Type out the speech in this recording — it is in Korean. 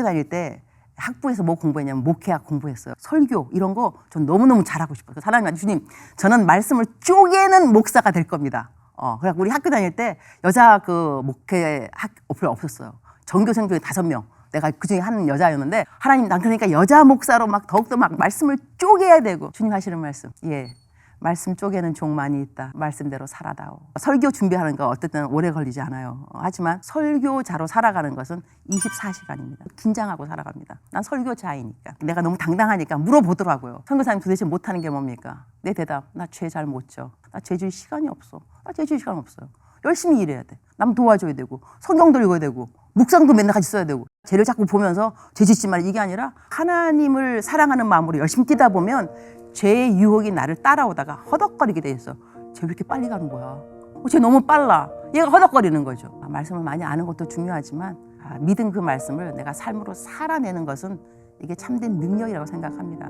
학교 다닐 때 학부에서 뭐 공부했냐면 목회학 공부했어요. 설교 이런 거 전 너무너무 잘하고 싶어요. 하나님 주님 저는 말씀을 쪼개는 목사가 될 겁니다. 어, 그래갖고 우리 학교 다닐 때 여자 그 목회 학 별로 없었어요. 전교생 중에 다섯 명. 내가 그 중에 한 여자였는데 하나님 난 그러니까 여자 목사로 막 더욱더 막 말씀을 쪼개야 되고 주님 하시는 말씀 예 말씀 쪼개는 종 많이 있다. 말씀대로 살아다오. 설교 준비하는 거 어쨌든 오래 걸리지 않아요. 어, 하지만 설교자로 살아가는 것은 24시간입니다. 긴장하고 살아갑니다. 난 설교자이니까. 내가 너무 당당하니까 물어보더라고요. 선교사님 도대체 못하는 게 뭡니까? 내 대답. 나 죄 잘 못 져 나 죄질 시간이 없어. 나죄질 시간 없어요. 열심히 일해야 돼. 남 도와줘야 되고 성경도 읽어야 되고 묵상도 맨날 같이 써야 되고. 죄를 자꾸 보면서 죄 짓지 말 이게 아니라 하나님을 사랑하는 마음으로 열심히 뛰다 보면 죄의 유혹이 나를 따라오다가 허덕거리게 돼 있어. 쟤 왜 이렇게 빨리 가는 거야? 어, 쟤 너무 빨라. 얘가 허덕거리는 거죠. 아, 말씀을 많이 아는 것도 중요하지만 아, 믿은 그 말씀을 내가 삶으로 살아내는 것은 이게 참된 능력이라고 생각합니다.